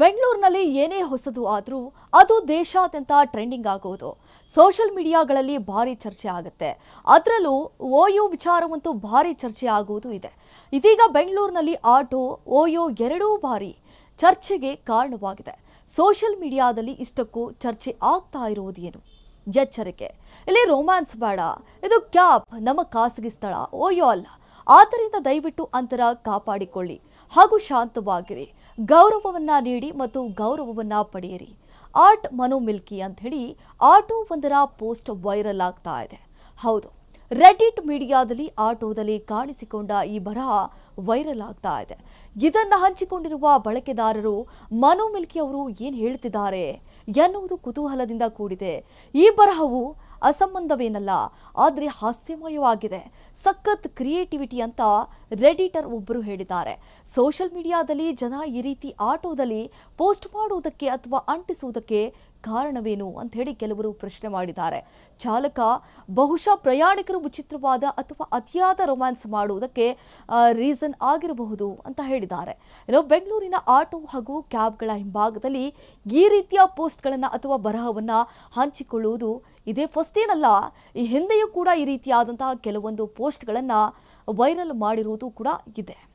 ಬೆಂಗಳೂರಿನಲ್ಲಿ ಏನೇ ಹೊಸದು ಆದರೂ ಅದು ದೇಶಾದ್ಯಂತ ಟ್ರೆಂಡಿಂಗ್ ಆಗುವುದು ಸೋಷಿಯಲ್ ಮೀಡಿಯಾಗಳಲ್ಲಿ ಭಾರಿ ಚರ್ಚೆ ಆಗುತ್ತೆ. ಅದರಲ್ಲೂ ಓಯೋ ವಿಚಾರವಂತೂ ಭಾರಿ ಚರ್ಚೆ ಆಗುವುದು ಇದೆ. ಇದೀಗ ಬೆಂಗಳೂರಿನಲ್ಲಿ ಆಟೋ, ಓಯೋ ಎರಡೂ ಬಾರಿ ಚರ್ಚೆಗೆ ಕಾರಣವಾಗಿದೆ. ಸೋಷಿಯಲ್ ಮೀಡಿಯಾದಲ್ಲಿ ಇಷ್ಟಕ್ಕೂ ಚರ್ಚೆ ಆಗ್ತಾ ಇರುವುದು ಏನು ಎಚ್ಚರಿಕೆ. ಇಲ್ಲಿ ರೋಮ್ಯಾನ್ಸ್ ಬೇಡ. ಇದು ಕ್ಯಾಬ್ ನಮ್ಮ ಖಾಸಗಿ ಸ್ಥಳ. ಓಯೋ ಅಲ್ಲ. ಆದ್ದರಿಂದ ದಯವಿಟ್ಟು ಅಂತರ ಕಾಪಾಡಿಕೊಳ್ಳಿ. ಹಾಗೂ ಶಾಂತವಾಗಿರಿ. ಗೌರವವನ್ನ ನೀಡಿ ಮತ್ತು ಗೌರವವನ್ನ ಪಡೆಯಿರಿ. ಆರ್ಟ್ ಮನೋ ಮಿಲ್ಕಿ ಅಂತ ಹೇಳಿ ಆಟೋ ಒಂದರ ಪೋಸ್ಟ್ ವೈರಲ್ ಆಗ್ತಾ ಇದೆ. ಹೌದು. ರೆಡಿಟ್ ಮೀಡಿಯಾದಲ್ಲಿ ಆಟೋದಲ್ಲಿ ಕಾಣಿಸಿಕೊಂಡ ಈ ಬರಹ ವೈರಲ್ ಆಗ್ತಾ ಇದೆ. ಇದನ್ನು ಹಂಚಿಕೊಂಡಿರುವ ಬಳಕೆದಾರರು ಮನು ಮಿಲ್ಕಿ ಅವರು ಏನು ಹೇಳ್ತಿದ್ದಾರೆ ಎನ್ನುವುದು ಕುತೂಹಲದಿಂದ ಕೂಡಿದೆ. ಈ ಬರಹವು ಅಸಂಬಂಧವೇನಲ್ಲ, ಆದರೆ ಹಾಸ್ಯಮಯವಾಗಿದೆ. ಸಖತ್ ಕ್ರಿಯೇಟಿವಿಟಿ ಅಂತ ರೆಡಿಟರ್ ಒಬ್ಬರು ಹೇಳಿದ್ದಾರೆ. ಸೋಷಿಯಲ್ ಮೀಡಿಯಾದಲ್ಲಿ ಜನ ಈ ರೀತಿ ಆಟೋದಲ್ಲಿ ಪೋಸ್ಟ್ ಮಾಡುವುದಕ್ಕೆ ಅಥವಾ ಅಂಟಿಸುವುದಕ್ಕೆ ಕಾರಣವೇನು ಅಂತ ಹೇಳಿ ಕೆಲವರು ಪ್ರಶ್ನೆ ಮಾಡಿದ್ದಾರೆ. ಚಾಲಕ, ಬಹುಶಃ ಪ್ರಯಾಣಿಕರು ವಿಚಿತ್ರವಾದ ಅಥವಾ ಅತಿಯಾದ ರೊಮ್ಯಾನ್ಸ್ ಮಾಡುವುದಕ್ಕೆ ರೀಸನ್ ಆಗಿರಬಹುದು ಅಂತ ಹೇಳಿದ್ದಾರೆ. ಇನ್ನು ಬೆಂಗಳೂರಿನ ಆಟೋ ಹಾಗೂ ಕ್ಯಾಬ್ಗಳ ಹಿಂಭಾಗದಲ್ಲಿ ಈ ರೀತಿಯ ಪೋಸ್ಟ್ಗಳನ್ನು ಅಥವಾ ಬರಹವನ್ನು ಹಂಚಿಕೊಳ್ಳುವುದು ಇದೇ ಫಸ್ಟ್ ಏನಲ್ಲ ಈ ಹಿಂದೆಯೂ ಕೂಡ ಈ ರೀತಿಯಾದಂತಹ ಕೆಲವೊಂದು ಪೋಸ್ಟ್ಗಳನ್ನು ವೈರಲ್ ಮಾಡಿರುವುದು ಕೂಡ ಇದೆ.